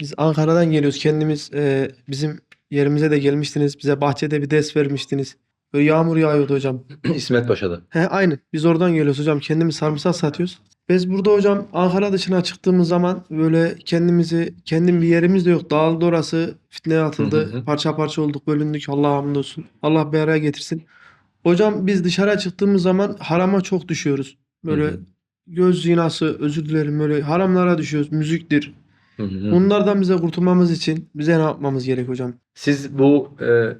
Biz Ankara'dan geliyoruz. Kendimiz e, bizim yerimize de gelmiştiniz. Bize bahçede bir ders vermiştiniz. Böyle yağmur yağıyordu hocam. İsmet Paşa'da. He aynen. Biz oradan geliyoruz hocam. Kendimiz sarımsak satıyoruz. Biz burada hocam Ankara dışına çıktığımız zaman böyle kendimizi kendim bir yerimiz de yok. Dağıldı orası. Fitneye atıldı. Hı hı hı. Parça parça olduk, bölündük. Allah'a hamdolsun. Allah bir araya getirsin. Hocam biz dışarıya çıktığımız zaman harama çok düşüyoruz. Böyle Hı hı. göz zinası, özür dilerim böyle haramlara düşüyoruz. Müziktir. Hı hı. Bunlardan bize kurtulmamız için bize ne yapmamız gerek hocam? Siz bu e,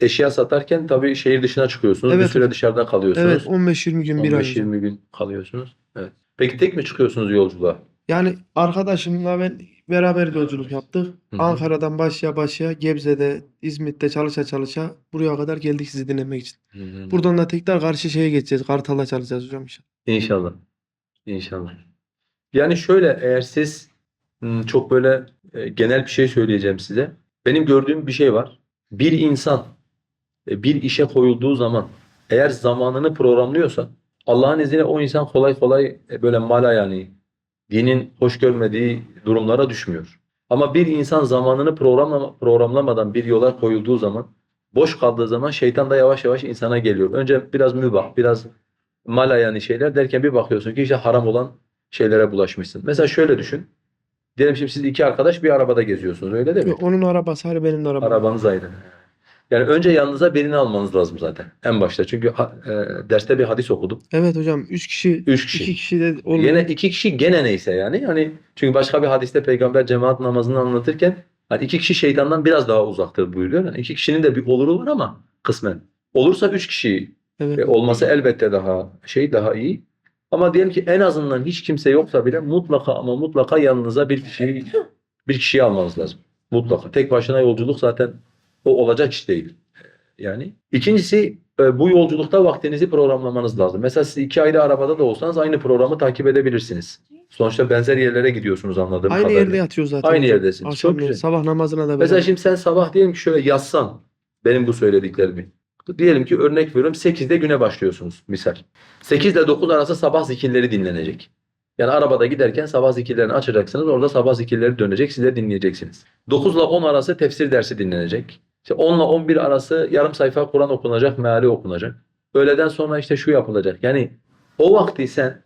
eşya satarken tabii şehir dışına çıkıyorsunuz. Bir Evet süre hocam. dışarıda kalıyorsunuz. Evet 15-20 gün bir ay hocam. 15-20 gün kalıyorsunuz. Evet. Peki tek mi çıkıyorsunuz yolculuğa? Yani arkadaşımla ben beraber yolculuk yaptık. Hı hı. Ankara'dan başya başya Gebze'de, İzmit'te çalışa çalışa buraya kadar geldik sizi dinlemek için. Hı hı. Buradan da tekrar karşı şeye geçeceğiz. Kartal'a çalışacağız hocam inşallah. İnşallah. İnşallah. Yani şöyle eğer siz çok böyle e, genel bir şey söyleyeceğim size. Benim gördüğüm bir şey var. Bir insan e, bir işe koyulduğu zaman eğer zamanını programlıyorsa Allah'ın izniyle o insan kolay kolay e, böyle mala yani dinin hoş görmediği durumlara düşmüyor. Ama bir insan zamanını programlama, programlamadan bir yola koyulduğu zaman boş kaldığı zaman şeytan da yavaş yavaş insana geliyor. Önce biraz mübah, biraz mala yani şeyler derken bir bakıyorsun ki işte haram olan şeylere bulaşmışsın. Mesela şöyle düşün. Diyelim şimdi siz iki arkadaş bir arabada geziyorsunuz öyle değil mi? Onun arabası hani benim de arabam. Arabanız ayrı. Yani önce yanınıza birini almanız lazım zaten en başta. Çünkü ha- e, derste bir hadis okudum. Evet hocam 3 kişi, Üç kişi. 2 kişi de olmuyor. Yine iki kişi gene neyse yani. Hani çünkü başka bir hadiste peygamber cemaat namazını anlatırken hani iki kişi şeytandan biraz daha uzaktır buyuruyor. Yani iki kişinin de bir oluru var ama kısmen. Olursa üç kişi Evet. e, olması elbette daha şey daha iyi. Ama diyelim ki en azından hiç kimse yoksa bile mutlaka ama mutlaka yanınıza bir kişiyi bir kişiyi almanız lazım. Mutlaka. Tek başına yolculuk zaten o olacak iş değil. Yani ikincisi e, bu yolculukta vaktinizi programlamanız lazım. Mesela siz iki ayrı arabada da olsanız aynı programı takip edebilirsiniz. Sonuçta benzer yerlere gidiyorsunuz anladığım Aynı kadarıyla. yerde yatıyoruz zaten. Aynı hocam. yerdesiniz. Akşam Çok güzel. sabah namazına da Mesela beraber. şimdi sen sabah diyelim ki şöyle yazsan benim bu söylediklerimi. Diyelim ki örnek veriyorum 8'de güne başlıyorsunuz misal. 8 ile 9 arası sabah zikirleri dinlenecek. Yani arabada giderken sabah zikirlerini açacaksınız. Orada sabah zikirleri dönecek. Siz de dinleyeceksiniz. 9 ile 10 arası tefsir dersi dinlenecek. İşte 10 ile 11 arası yarım sayfa Kur'an okunacak, meali okunacak. Öğleden sonra işte şu yapılacak. Yani o vakti sen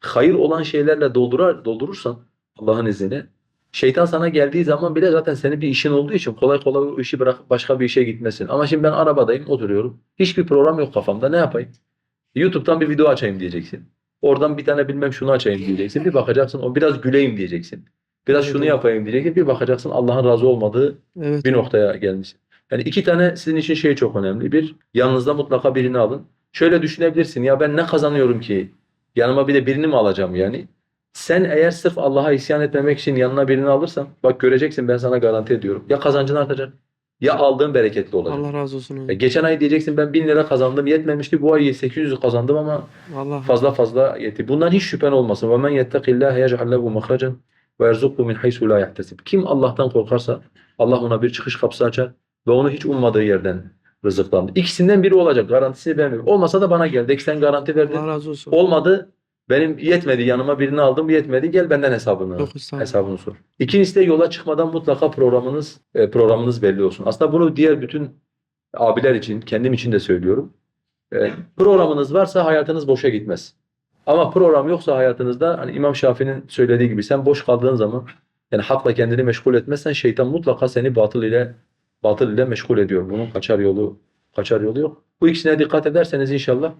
hayır olan şeylerle doldurar, doldurursan Allah'ın izniyle şeytan sana geldiği zaman bile zaten senin bir işin olduğu için kolay kolay o işi bırak başka bir işe gitmesin. Ama şimdi ben arabadayım, oturuyorum. Hiçbir program yok kafamda. Ne yapayım? YouTube'dan bir video açayım diyeceksin. Oradan bir tane bilmem şunu açayım diyeceksin. Bir bakacaksın o biraz güleyim diyeceksin. Biraz şunu yapayım diyeceksin. Bir bakacaksın Allah'ın razı olmadığı Evet. bir noktaya gelmiş. Yani iki tane sizin için şey çok önemli. Bir, yanınızda mutlaka birini alın. Şöyle düşünebilirsin. Ya ben ne kazanıyorum ki? Yanıma bir de birini mi alacağım yani? Sen eğer sırf Allah'a isyan etmemek için yanına birini alırsan bak göreceksin ben sana garanti ediyorum. Ya kazancın artacak ya aldığın bereketli olacak. Allah razı olsun. Ya e, geçen ay diyeceksin ben 1000 lira kazandım yetmemişti. Bu ay 800 kazandım ama Allah fazla fazla yetti. Bundan hiç şüphen olmasın. Ve men yettekillâhe yec'al lehu mahrecen ve erzukhu min haysu. Kim Allah'tan korkarsa Allah ona bir çıkış kapısı açar ve onu hiç ummadığı yerden rızıklandı. İkisinden biri olacak. Garantisini ben veriyorum. Olmasa da bana geldi. Sen garanti verdin. Allah razı olsun. Olmadı. Benim yetmedi. Yanıma birini aldım. Yetmedi. Gel benden hesabını. Yok hesabını sor. İkincisi de yola çıkmadan mutlaka programınız e, programınız belli olsun. Aslında bunu diğer bütün abiler için, kendim için de söylüyorum. E, programınız varsa hayatınız boşa gitmez. Ama program yoksa hayatınızda hani İmam Şafii'nin söylediği gibi sen boş kaldığın zaman yani hakla kendini meşgul etmezsen şeytan mutlaka seni batıl ile batıl ile meşgul ediyor. Bunun kaçar yolu kaçar yolu yok. Bu ikisine dikkat ederseniz inşallah